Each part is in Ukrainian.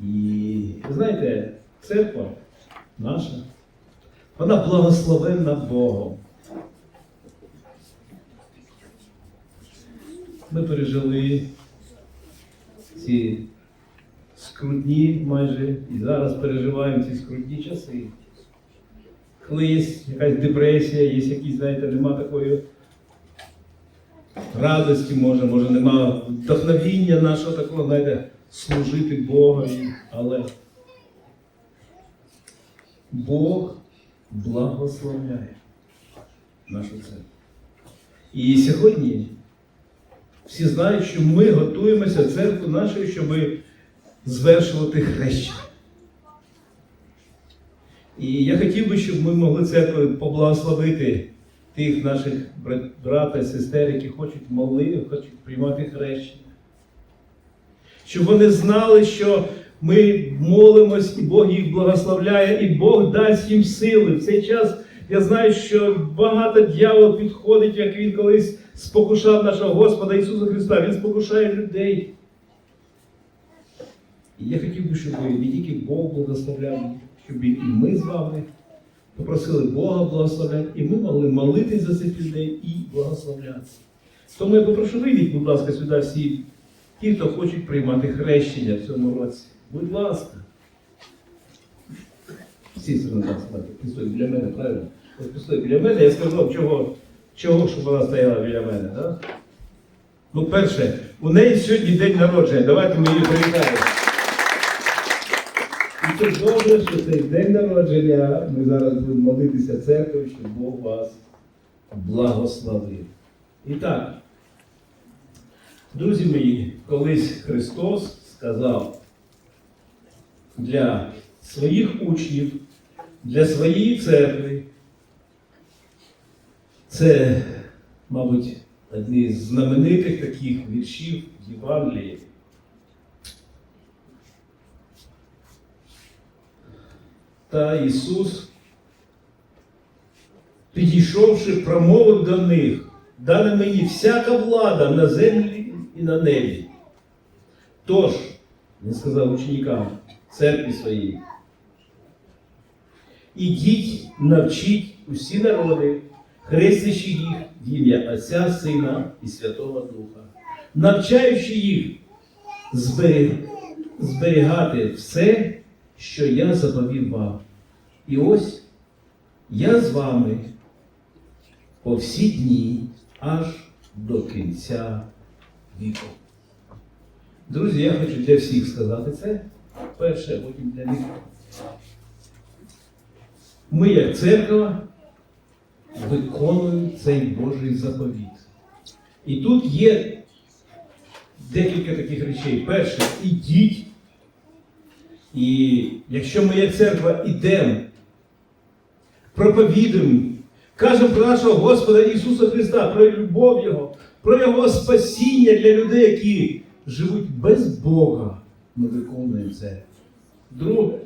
І ви знаєте, церква наша, вона благословенна Богом. Ми пережили ці скрутні майже і зараз переживаємо ці скрутні часи. Коли є якась депресія, є якісь, знаєте, нема такої радості, може, може, нема вдохновіння нашого такого, знаєте, служити Богові, але Бог благословляє нашу церкву. І сьогодні всі знають, що ми готуємося церкву нашою, щоб звершувати хрещення. І я хотів би, щоб ми могли церквою поблагословити тих наших брат- брат і сестер, які хочуть молити, хочуть приймати хрещення. Щоб вони знали, що ми молимось, і Бог їх благословляє, і Бог дасть їм сили. В цей час я знаю, що багато дьявол підходить, як він колись спокушав нашого Господа Ісуса Христа. Він спокушає людей. І я хотів би, щоб не тільки Бог благословляв, щоб і ми з вами попросили Бога благословляти, і ми могли молитись за цих людей і благословлятися. Тому я попрошу вийдіть, будь ласка, сюди всі ті, хто хочуть приймати хрещення в цьому році. Будь ласка. Всі сьогодні так сказати, біля мене, правильно? Ось пістоль біля мене, я скажу вам, чого, чого щоб вона стояла біля мене. Да? Ну, перше, у неї сьогодні день народження. Давайте ми її привітаємо. І це добре, що цей день народження ми зараз будемо молитися церквою, щоб Бог вас благословив. І так, друзі мої, колись Христос сказав для своїх учнів, для своєї церкви, це, мабуть, одні з знаменитих таких віршів Євангелії. Та Ісус, підійшовши, промовив до них, дана мені всяка влада на землі і на небі. Тож, він сказав учнікам церкві своїй, ідіть, навчіть усі народи, хрестячи їх в ім'я Отця, Сина і Святого Духа, навчаючи їх зберіг- зберігати все, що я заповів вам. І ось я з вами по всі дні аж до кінця віку. Друзі, я хочу для всіх сказати це. Перше, потім для них. Ми, як церква, виконуємо цей Божий заповіт. І тут є декілька таких речей. Перше, ідіть. І якщо ми, як церква, ідемо, проповідуємо, кажемо про нашого Господа Ісуса Христа, про любов Його, про Його спасіння для людей, які живуть без Бога, ми виконуємо це. Друге,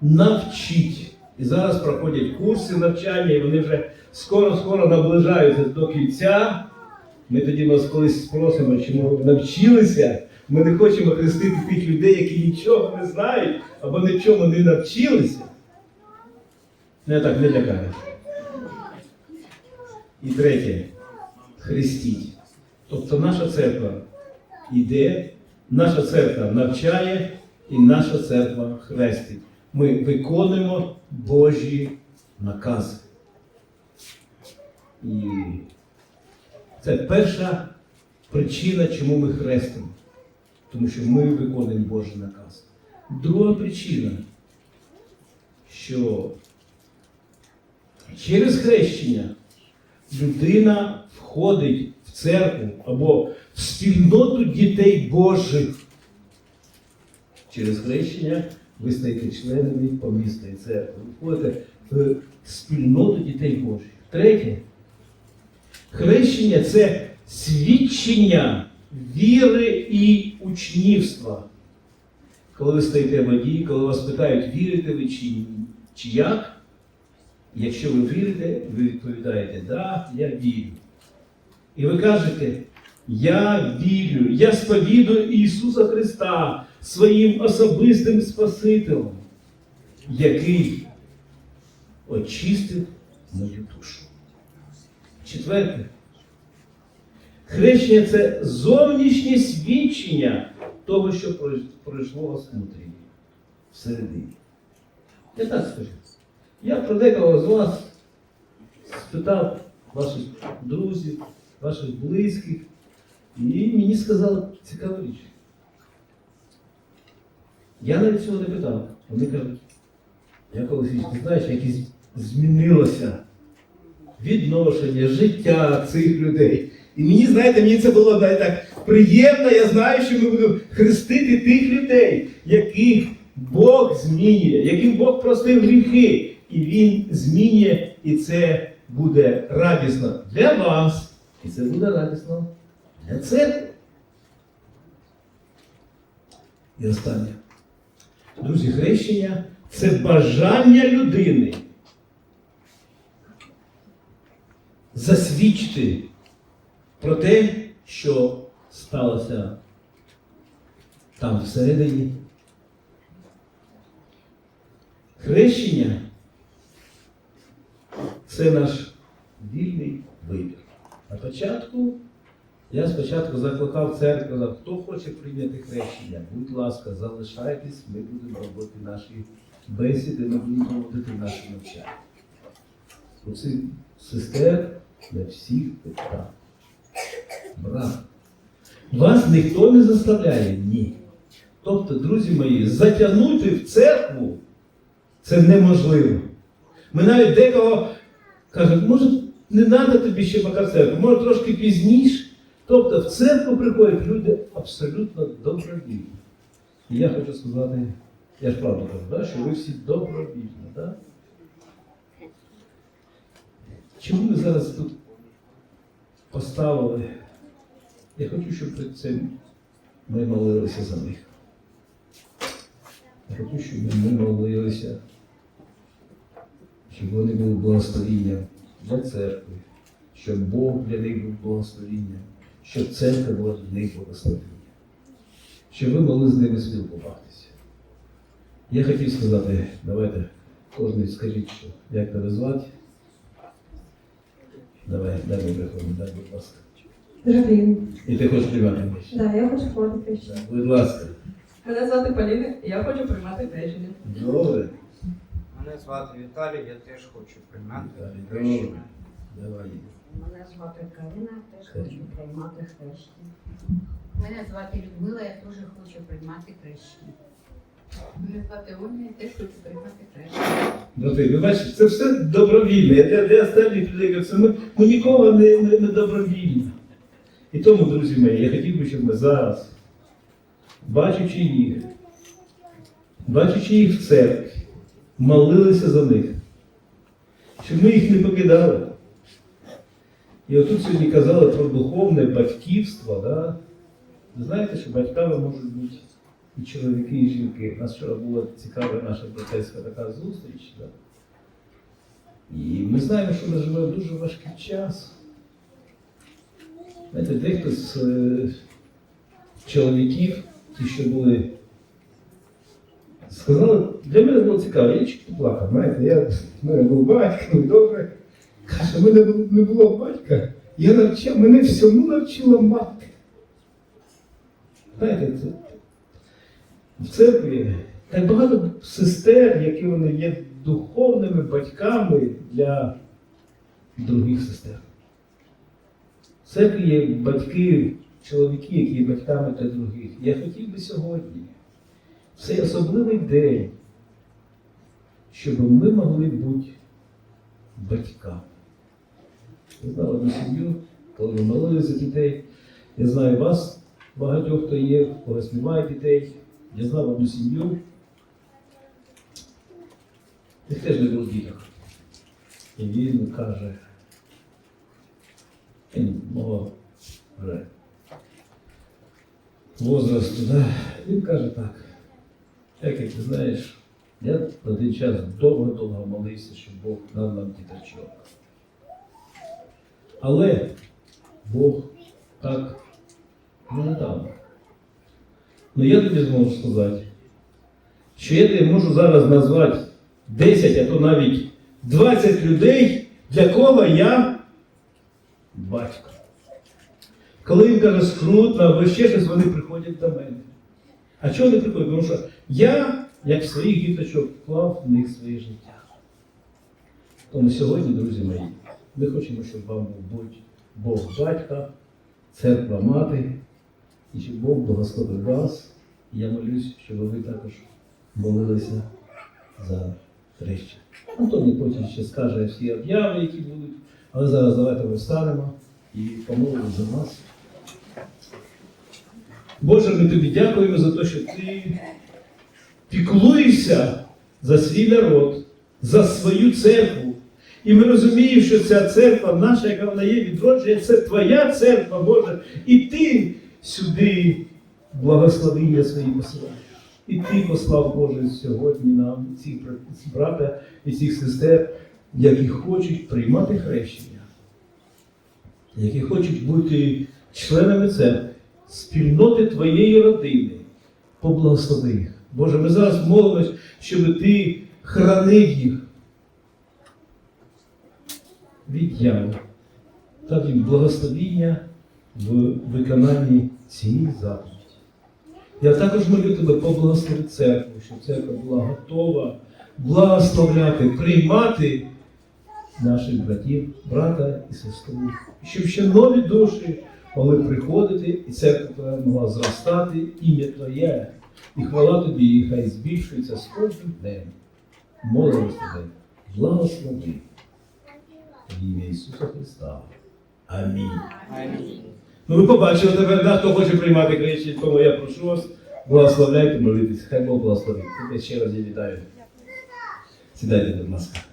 навчіть. І зараз проходять курси навчання, і вони вже скоро-скоро наближаються до кінця. Ми тоді вас колись спросимо, чи ми навчилися. Ми не хочемо хрестити тих людей, які нічого не знають або нічому не навчилися. Не так не лякає. І третє хрестіть. Тобто наша церква йде, наша церква навчає і наша церква хрестить. Ми виконуємо Божі накази. І це перша причина, чому ми хрестимо. Тому що ми виконуємо Божий наказ. Друга причина, що через хрещення людина входить в церкву або в спільноту дітей Божих. Через хрещення ви стаєте членами помісної церкви. Ви входите в спільноту дітей Божих. Третє. Хрещення це свідчення віри і учнівства. Коли ви стаєте в воді, коли вас питають, вірите ви чи, чи як, якщо ви вірите, ви відповідаєте, да, я вірю. І ви кажете, я вірю, я сповідую Ісуса Христа своїм особистим Спасителем, який очистив мою душу. Четверте. Хрещення це зовнішнє свідчення того, що пройш- пройшло вас внутрі, всередині. Я так скажу. Я про декого з вас спитав ваших друзів, ваших близьких, і мені сказали цікаву річ. Я навіть цього не питав. Вони кажуть, я колись ти знаєш, якісь змінилося відношення, життя цих людей. І мені, знаєте, мені це було навіть так приємно. Я знаю, що ми будемо хрестити тих людей, яких Бог змінює, яким Бог простив гріхи. І Він змінює, і це буде радісно для вас, і це буде радісно для церкви. І останнє. Друзі, хрещення це бажання людини засвідчити про те, що сталося там всередині. Хрещення це наш вільний вибір. На початку я спочатку закликав церкву, казав, хто хоче прийняти хрещення, будь ласка, залишайтесь, ми будемо робити наші бесіди, ми будемо проводити наші навчання. Оці сестер для всіх питань. Брат. Вас ніхто не заставляє? Ні. Тобто, друзі мої, затягнути в церкву це неможливо. Ми навіть декого кажуть, може, не треба тобі ще поки в церкву, може трошки пізніше. Тобто в церкву приходять люди абсолютно добровільні. І я хочу сказати, я ж правду кажу, да, що ви всі добровільні. Да? Чому ми зараз тут поставили? Я хочу, щоб перед цим ми молилися за них. Я хочу, щоб ми молилися, щоб вони були благословенням для церкви, щоб Бог для них був благословенням, щоб церква була для них благословенням, щоб ви могли з ними спілкуватися. Я хотів сказати, давайте кожен скажіть, що як тебе звати. Давай, дай мікрофон, дай, будь ласка. Жадин. І ти хочеш приймати мені? Да, я хочу ходити хрещення. Будь ласка. Мене звати Поліна, я хочу приймати хрещення. Добре. Мене звати Віталій, я теж хочу приймати хрещення. Давай. Мене звати Карина, теж хочу приймати хрещення. Мене звати Людмила, я теж хочу приймати хрещення. Мене звати Ольга, я теж хочу приймати хрещення. Ну ти, ви бачите, це все добровільне. Для, для останніх людей це ми, ми нікого не, не, не добровільно. І тому, друзі мої, я хотів би, щоб ми зараз, бачачи їх, бачачи їх в церкві, молилися за них, щоб ми їх не покидали. І отут сьогодні казали про духовне батьківство. Да? Ви знаєте, що батьками можуть бути і чоловіки, і жінки. У нас вчора була цікава наша братерська така зустріч. Да? І ми знаємо, що ми живемо дуже важкий час. Знаєте, дехто з е, чоловіків, ті, що були, сказали, для мене було цікаво, я чуть плакав, знаєте, я, в мене був батько, добре. Каже, в мене не було батька, я навчав, мене всьому навчила мати. Знаєте, це, в церкві так багато сестер, які вони є духовними батьками для других сестер. В церкві є батьки, чоловіки, які є батьками для других. Я хотів би сьогодні, цей особливий день, щоб ми могли бути батьками. Я знав одну сім'ю, коли ми молилися дітей. Я знаю вас, багатьох, хто є, в когось немає дітей. Я знав одну сім'ю. Їх теж було діток. І він каже, мого вже возрасту, да? він каже так. Як як ти знаєш, я один час довго-довго молився, щоб Бог дав нам діточок. Але Бог так не дав. Ну я тобі зможу сказати, що я тобі можу зараз назвати 10, а то навіть 20 людей, для кого я батько. Коли він каже скрутно або ще щось, вони приходять до мене. А чого вони приходять? Тому що я, як своїх діточок, вклав в них своє життя. Тому сьогодні, друзі мої, ми хочемо, щоб вам був Бог батька, церква мати, і щоб Бог благословив вас. І я молюсь, щоб ви також молилися за хрещення. Антоній потім ще скаже всі обяви, які будуть, але зараз давайте встанемо і помолимо за нас. Боже, ми тобі дякуємо за те, що ти піклуєшся за свій народ, за свою церкву. І ми розуміємо, що ця церква наша, яка вона є відродження, це твоя церква, Боже. І ти сюди благословіння свої посилаєш. І ти послав, Боже, сьогодні нам цих брата і цих сестер, які хочуть приймати хрещення, які хочуть бути членами церкви, спільноти твоєї родини. Поблагослови їх. Боже, ми зараз молимось, щоб ти хранив їх від ями та від благословіння в виконанні цієї заповіді. Я також молю тебе поблагослови церкву, щоб церква була готова благословляти, приймати наших братів, брата і сестру. Щоб ще нові душі могли приходити, і церква твоя могла зростати, ім'я Твоє, і хвала тобі, і хай збільшується з кожним днем. Молимось тебе, благослови. В ім'я Ісуса Христа. Амінь. Ну ви побачили тепер, да, хто хоче приймати хрещення, тому я прошу вас, благословляйте, молитесь. Хай Бог благословить. Тебе ще раз я вітаю. Сідайте, будь ласка.